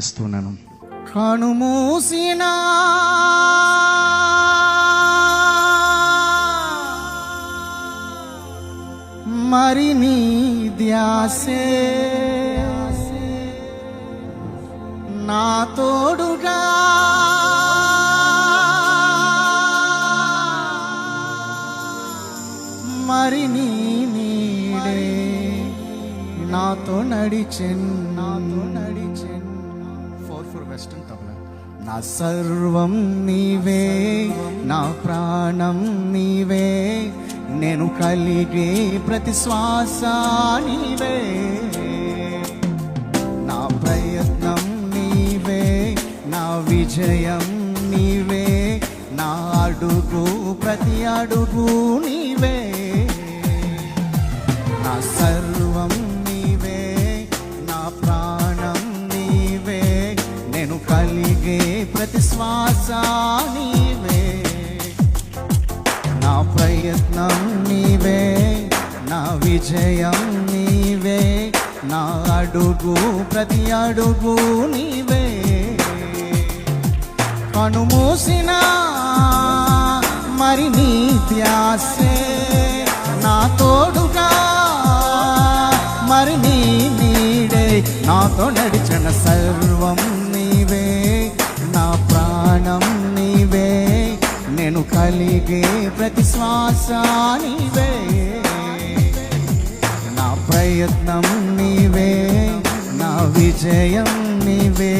చేస్తున్నాను. కనుమూసిన మరి నీ ధ్యాసే. నా తోడుగా మరి నీ నీడే. నాతో నడిచెన్ నాతో నడిచెన్. వెస్టర్న్ తబలా నా సర్వం నీవే నా ప్రాణం నీవే నేను కలిగే ప్రతి శ్వాస నీవే. నా ప్రయత్నం నీవే నా విజయం నీవే నా అడుగు ప్రతి అడుగు నీవే. నా సర్వం ప్రతి శ్వాస నీవే. నా ప్రయత్నం నీవే నా విజయం నీవే నా అడుగు ప్రతి అడుగు నీవే. కనుమూసిన మరి నీ ధ్యాసే నా తోడుగా మరి నీ నీడే. నాతో నడిచిన సర్వం కలిగే ప్రతి శ్వాస నీవే నా ప్రయత్నం నీవే నా విజయం నీవే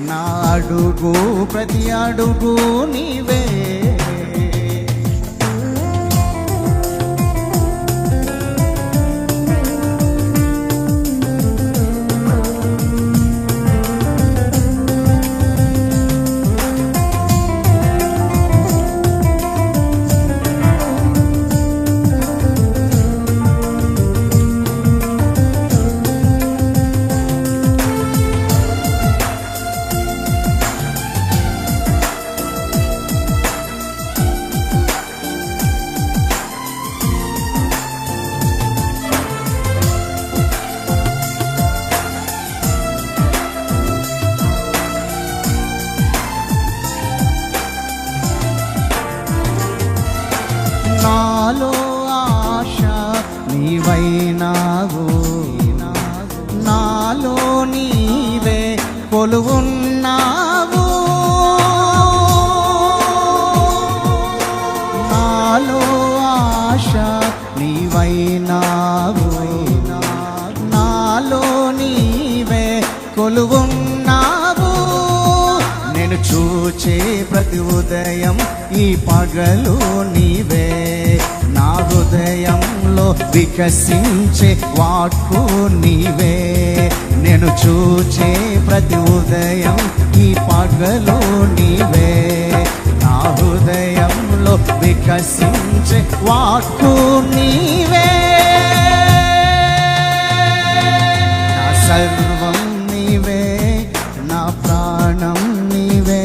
నా అడుగు ప్రతి అడుగు నీవే. కొలువున్నావు నాలో ఆశ నీవైనావు. నాలో నీవే కొలువున్నావు. నేను చూచే ప్రతి ఉదయం ఈ పగలు నీవే. నా హృదయంలో వికసించే వాక్కు నీవే. నేను చూచే ప్రతి ఉదయం ఈ నీవే. నా హృదయంలో వికసించే వాక్కు నీవే. నా సర్వం నీవే నా ప్రాణం నీవే.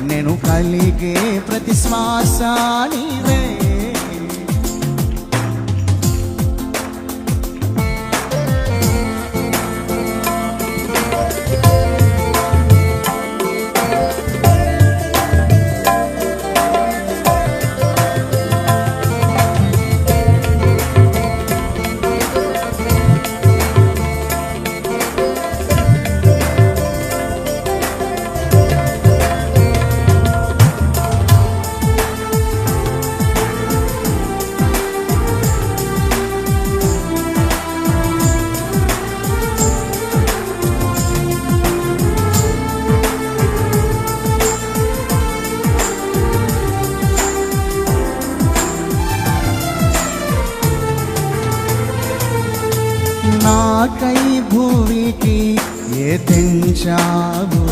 నేను కలిగే ప్రతి శ్వాస నాకై భూమికి ఏ తెంచావు?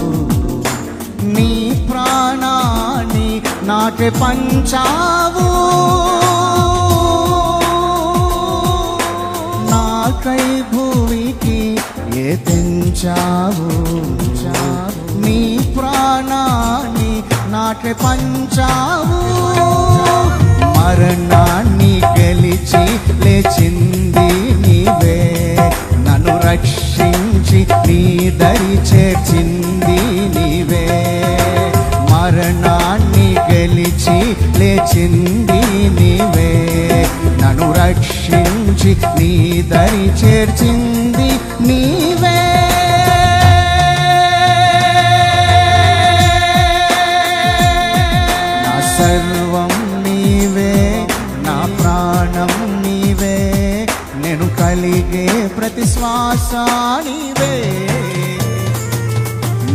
నీ ప్రాణాన్ని నాకే పంచావు. నాకై భూమికి ఏ తెంచావు? నీ ప్రాణాన్ని నాకే పంచావు. మరణాన్ని గెలిచి లేచింది నీవే. రక్షించి నీ దరి చేర్చింది నీవే. మరణాన్ని గెలిచి లేచింది నీవే. నన్ను రక్షించి నీ దరి చేర్చింది నీవే.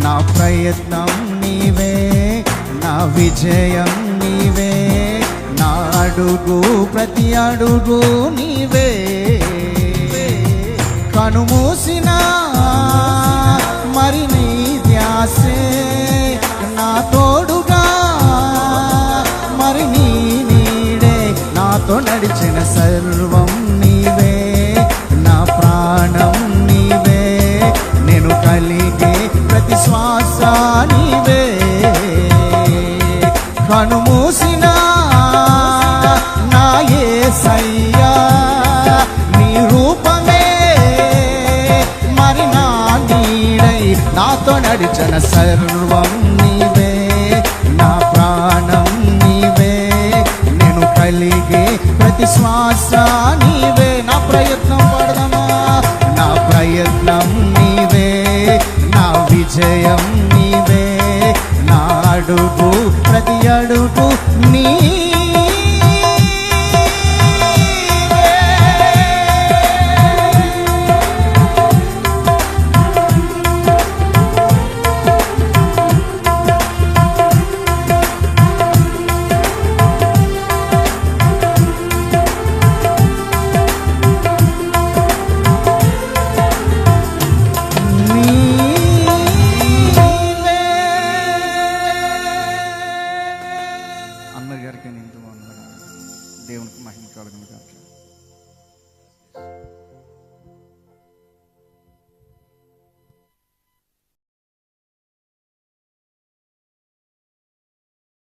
నా ప్రయత్నం నీవే నా విజయం నీవే నా అడుగు ప్రతి అడుగు నీవే. కనుమూసినా തൊടടിച്ചണ സർവം Deu mais um cara que não quero.